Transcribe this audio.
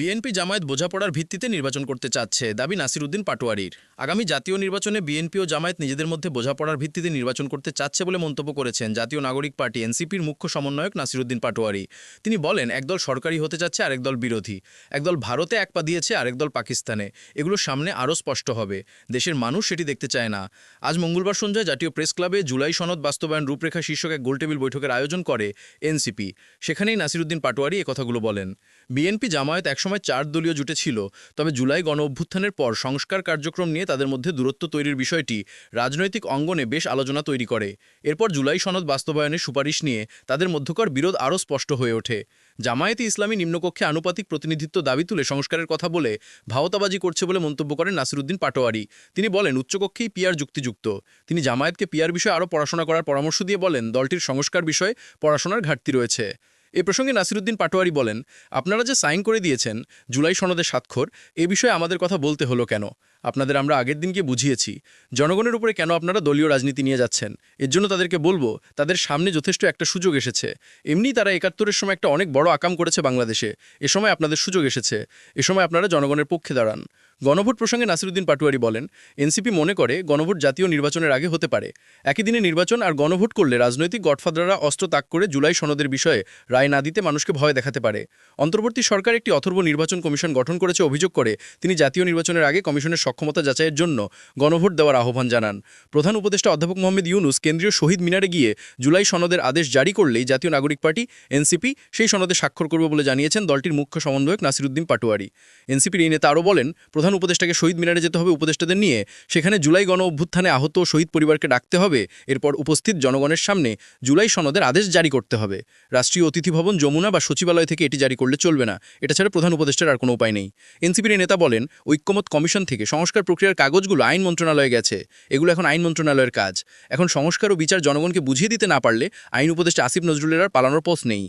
BNP Jamaat বোঝাপড়ার ভিত্তিতে নির্বাচন করতে চাচ্ছে, দাবি নাসিরুদ্দিন পাটোয়ারির। আগামী জাতীয় নির্বাচনে বিএনপি ও জামায়াত নিজেদের মধ্যে বোঝাপড়ার ভিত্তিতে নির্বাচন করতে চাচ্ছে বলে মন্তব্য করেছেন জাতীয় নাগরিক পার্টি এনসিপির মুখ্য সমন্বয়ক নাসিরুদ্দিন পাটোয়ারি। তিনি বলেন, একদল সরকারি হতে চাচ্ছে আরেক দল বিরোধী। একদল ভারতে এক পা দিয়েছে, আরেক দল পাকিস্তানে। এগুলো সামনে আরও স্পষ্ট হবে। দেশের মানুষ সেটি দেখতে চায় না। আজ মঙ্গলবার সন্ধ্যায় জাতীয় প্রেস ক্লাবে জুলাই সনদ বাস্তবায়ন রূপরেখা শীর্ষক এক গোলটেবিল বৈঠকের আয়োজন করে এনসিপি। সেখানেই নাসিরুদ্দিন পাটোয়ারি কথাগুলো বলেন। বিএনপি জামায়াত একসময় চার দলীয় জুটে ছিল। তবে জুলাই গণ অভ্যুত্থানের পর সংস্কার কার্যক্রম নিয়ে তাদের মধ্যে দূরত্ব তৈরির বিষয়টি রাজনৈতিক অঙ্গনে বেশ আলোচনা তৈরি করে। এরপর জুলাই সনদ বাস্তবায়নের সুপারিশ নিয়ে তাদের মধ্যকার বিরোধ আরও স্পষ্ট হয়ে ওঠে। জামায়াতে ইসলামী নিম্নকক্ষে আনুপাতিক প্রতিনিধিত্ব দাবি তুলে সংস্কারের কথা বলে ভাওতাবাজি করছে বলে মন্তব্য করেন নাসিরুদ্দিন পাটোয়ারি। তিনি বলেন, উচ্চকক্ষেই পিয়ার যুক্তিযুক্ত। তিনি জামায়াতকে পিয়ার বিষয়ে আরও পড়াশোনা করার পরামর্শ দিয়ে বলেন, দলটির সংস্কার বিষয়ে পড়াশোনার ঘাটতি রয়েছে। এ প্রসঙ্গে নাসিরুদ্দিন পাটোয়ারি বলেন, আপনারা যে সাইন করে দিয়েছেন জুলাই সনদে স্বাক্ষর, এ বিষয়ে আমাদের কথা বলতে হলো কেন? আপনাদের আমরা আগের দিনকে বুঝিয়েছি। জনগণের উপরে কেন আপনারা দলীয় রাজনীতি নিয়ে যাচ্ছেন? এর জন্য তাদেরকে বলব, তাদের সামনে যথেষ্ট একটা সুযোগ এসেছে। এমনি তারা একাত্তরের সময় একটা অনেক বড় আকাম করেছে বাংলাদেশে। এ সময় আপনাদের সুযোগ এসেছে। এ সময় আপনারা জনগণের পক্ষে দাঁড়ান। গণভোট প্রসঙ্গে নাসিরুদ্দিন পাটুয়ারি বলেন, এনসিপি মনে করে গণভোট জাতীয় নির্বাচনের আগে হতে পারে। একই দিনে নির্বাচন আর গণভোট করলে রাজনৈতিক গডফাদাররা অস্ত্র তাক করে জুলাই সনদের বিষয়ে রায় না দিতে মানুষকে ভয় দেখাতে পারে। অন্তর্বর্তী সরকার একটি অথর্ব নির্বাচন কমিশন গঠন করেছে, অভিযোগ করে তিনি জাতীয় নির্বাচনের আগে কমিশনের সক্ষমতা যাচাইয়ের জন্য গণভোট দেওয়ার আহ্বান জানান। প্রধান উপদেষ্টা অধ্যাপক মোহাম্মদ ইউনুস কেন্দ্রীয় শহীদ মিনারে গিয়ে জুলাই সনদের আদেশ জারি করলেই জাতীয় নাগরিক পার্টি, এনসিপি, সেই সনদে স্বাক্ষর করবে বলে জানিয়েছেন দলটির মুখ্য সমন্বয়ক নাসিরুদ্দিন পাটোয়ারি। এনসিপির এই নেতা আরও বলেন, প্রধান উপদেষ্টাকে শহীদ মিনারে যেতে হবে উপদেষ্টাদের নিয়ে, সেখানে জুলাই গণ অভ্যুত্থানে আহত শহীদ পরিবারকে ডাকতে হবে, এরপর উপস্থিত জনগণের সামনে জুলাই সনদের আদেশ জারি করতে হবে। রাষ্ট্রীয় অতিথি ভবন, যমুনা বা সচিবালয় থেকে এটি জারি করলে চলবে না, এটা ছাড়া প্রধান উপদেষ্টার আর কোনো উপায় নেই। এনসিপির নেতা বলেন, ঐক্যমত কমিশন থেকে সংস্কার প্রক্রিয়ার কাগজগুলো আইন মন্ত্রণালয়ে গেছে। এগুলো এখন আইন মন্ত্রণালয়ের কাজ। এখন সংস্কার ও বিচার জনগণকে বুঝিয়ে দিতে না পারলে আইন উপদেষ্টা আসিফ নজরুলের আর পালানোর পথ নেই।